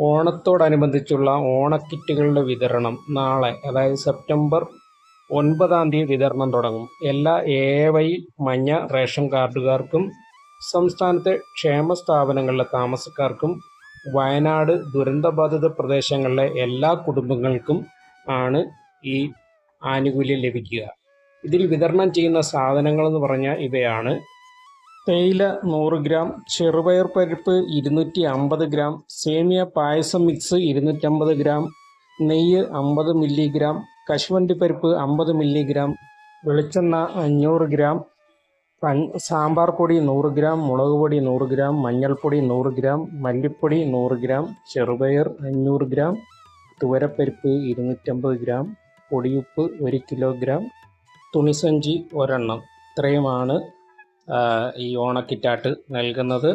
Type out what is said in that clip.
ഓണത്തോടനുബന്ധിച്ചുള്ള ഓണക്കിറ്റുകളുടെ വിതരണം നാളെ അതായത് സെപ്റ്റംബർ ഒൻപതാം തീയതി വിതരണം തുടങ്ങും. എല്ലാ എ വൈ മഞ്ഞ റേഷൻ കാർഡുകാർക്കും സംസ്ഥാനത്തെ ക്ഷേമ സ്ഥാപനങ്ങളിലെ താമസക്കാർക്കും വയനാട് ദുരന്തബാധിത പ്രദേശങ്ങളിലെ എല്ലാ കുടുംബങ്ങൾക്കും ആണ് ഈ ആനുകൂല്യം ലഭിക്കുക. ഇതിൽ വിതരണം ചെയ്യുന്ന സാധനങ്ങൾ എന്ന് പറഞ്ഞാൽ ഇവയാണ്. തേയില നൂറ് ഗ്രാം ചെറുപയർ പരിപ്പ് ഇരുന്നൂറ്റി അമ്പത് ഗ്രാം സേമിയ പായസം മിക്സ് ഇരുന്നൂറ്റമ്പത് ഗ്രാം നെയ്യ് അമ്പത് മില്ലിഗ്രാം കശുവണ്ടി പരിപ്പ് അമ്പത് മില്ലിഗ്രാം വെളിച്ചെണ്ണ അഞ്ഞൂറ് ഗ്രാം സാമ്പാർ പൊടി നൂറ് ഗ്രാം മുളക് പൊടി നൂറ് ഗ്രാം മഞ്ഞൾപ്പൊടി നൂറ് ഗ്രാം മല്ലിപ്പൊടി നൂറ് ഗ്രാം ചെറുപയർ അഞ്ഞൂറ് ഗ്രാം തുവരപ്പരിപ്പ് ഇരുന്നൂറ്റമ്പത് ഗ്രാം പൊടിയുപ്പ് ഒരു കിലോഗ്രാം തുണിസഞ്ചി ഒരെണ്ണം. ഇത്രയുമാണ് ഈ ഓണക്കിറ്റാട്ട് നൽകുന്നത്.